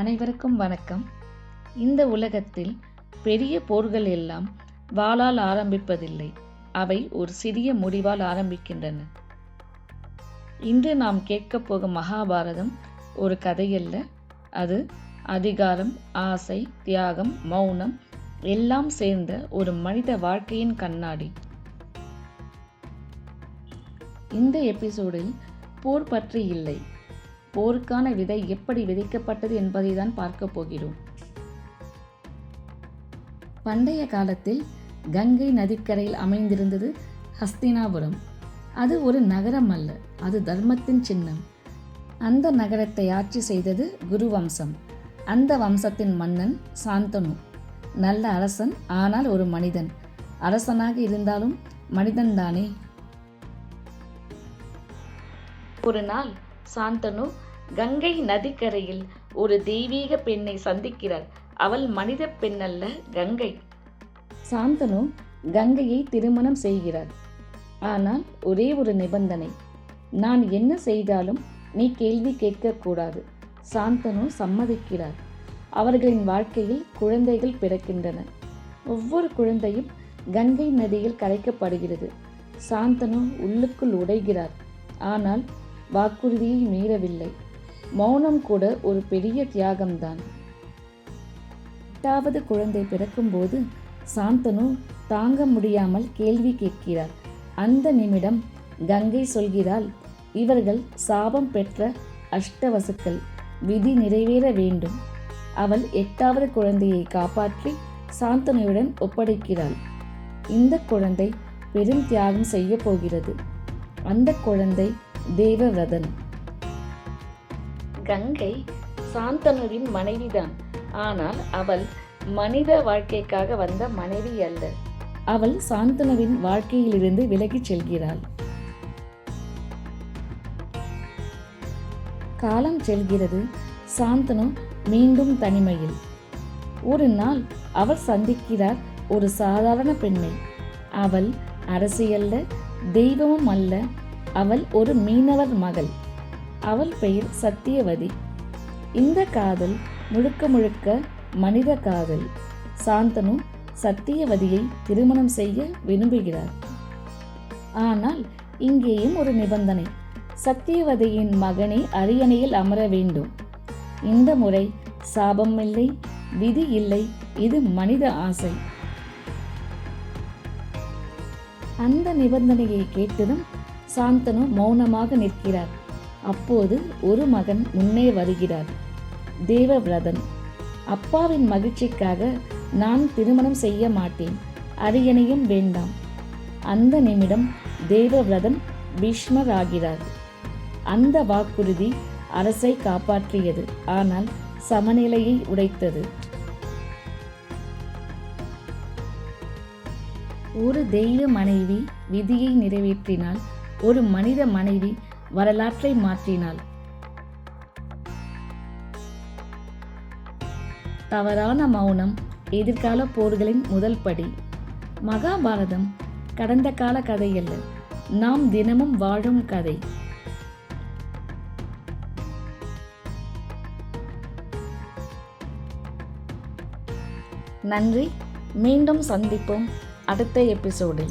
அனைவருக்கும் வணக்கம். இந்த உலகத்தில் பெரிய போர்கள் எல்லாம் வாளால் ஆரம்பிப்பதில்லை. அவை ஒரு சிறிய முடிவால் ஆரம்பிக்கின்றன. இன்று நாம் கேட்கப் போகும் மகாபாரதம் ஒரு கதையல்ல. அது அதிகாரம் ஆசை தியாகம் மௌனம் எல்லாம் சேர்ந்த ஒரு மனித வாழ்க்கையின் கண்ணாடி. இந்த எபிசோடில் போர் பற்றி இல்லை. போருக்கான விதை எப்படி விதைக்கப்பட்டது என்பதை தான் பார்க்க போகிறோம். பண்டைய காலத்தில் கங்கை நதிக்கரையில் அமைந்திருந்தது ஹஸ்தினாபுரம். அது ஒரு நகரம் அல்ல அது தர்மத்தின் சின்னம். அந்த நகரத்தை ஆட்சி செய்தது குரு வம்சம். அந்த வம்சத்தின் மன்னன் சாந்தனு. நல்ல அரசன் ஆனால் ஒரு மனிதன். அரசனாக இருந்தாலும் மனிதன்தானே. ஒரு நாள் சாந்தனு கங்கை நதிக்கரையில் ஒரு தெய்வீக பெண்ணை சந்திக்கிறார் அவள் மனித பெண் அல்ல கங்கை. சாந்தனு கங்கையை திருமணம் செய்கிறார் ஆனால் ஒரே ஒரு நிபந்தனை. நான் என்ன செய்தாலும் நீ கேள்வி கேட்கக்கூடாது. சாந்தனு சம்மதிக்கிறார். அவர்களின் வாழ்க்கையில் குழந்தைகள் பிறக்கின்றன. ஒவ்வொரு குழந்தையும் கங்கை நதியில் கரைக்கப்படுகிறது. சாந்தனு உள்ளுக்குள் உடைகிறார். ஆனால் வாக்குறுதியை மீறவில்லை. மௌனம் கூட ஒரு பெரிய தியாகம்தான். எட்டாவது குழந்தை பிறக்கும்போது சாந்தனு தாங்க முடியாமல் கேள்வி கேட்கிறார். அந்த நிமிடம் கங்கை சொல்கிறாள் இவர்கள் சாபம் பெற்ற அஷ்டவசுக்கள் விதி நிறைவேற வேண்டும் அவள் எட்டாவது குழந்தையை காப்பாற்றி சாந்தனையுடன் ஒப்படைக்கிறாள். இந்த குழந்தை பெரும் தியாகம் செய்ய போகிறது. அந்த குழந்தை தேவவிரதன் கங்கை சாந்தனுவின் மனைவிதான். ஆனால் அவள் மனித வாழ்க்கைக்காக வந்த மனைவி அல்ல. அவள் சாந்தனுவின் வாழ்க்கையிலிருந்து விலகிச் செல்கிறாள். காலம் செல்கிறது. சாந்தனு மீண்டும் தனிமையில். ஒரு நாள் அவர் சந்திக்கிறார் ஒரு சாதாரண பெண்ணை. அவள் அரசியல்ல தெய்வமும் அல்ல. அவள் ஒரு மீனவர் மகள். அவள் பெயர் சத்தியவதி. இந்த காதல் முழுக்க முழுக்க மனித காதல். சாந்தனு சத்தியவதியை திருமணம் செய்ய விரும்புகிறார். ஆனால் இங்கேயும் ஒரு நிபந்தனை. சத்தியவதியின் மகனே அரியணையில் அமர வேண்டும். இந்த முறை சாபம் இல்லை விதி இல்லை இது மனித ஆசை. அந்த நிபந்தனையை கேட்டதும் சாந்தனு மௌனமாக நிற்கிறார். அப்போது ஒரு மகன் முன்னே வருகிறார். தேவவிரதன் அப்பாவின் மகிழ்ச்சிக்காக நான் திருமணம் செய்ய மாட்டேன் அரியணையும் வேண்டாம். அந்த நிமிடம் தேவவிரதன் பீஷ்மர் ஆகிறார் அந்த வாக்குறுதி அரசை காப்பாற்றியது ஆனால் சமநிலையை உடைத்தது. ஒரு தெய்வ மனைவி விதியை நிறைவேற்றினால் ஒரு மனித மனைவி வரலாற்றை மாற்றினாள். தவறான மௌனம் எதிர்கால போர்களின் முதல் படி. மகாபாரதம் கடந்த கால கதையல்ல நாம் தினமும் வாழும் கதை. நன்றி மீண்டும் சந்திப்போம் அடுத்த எபிசோடில்.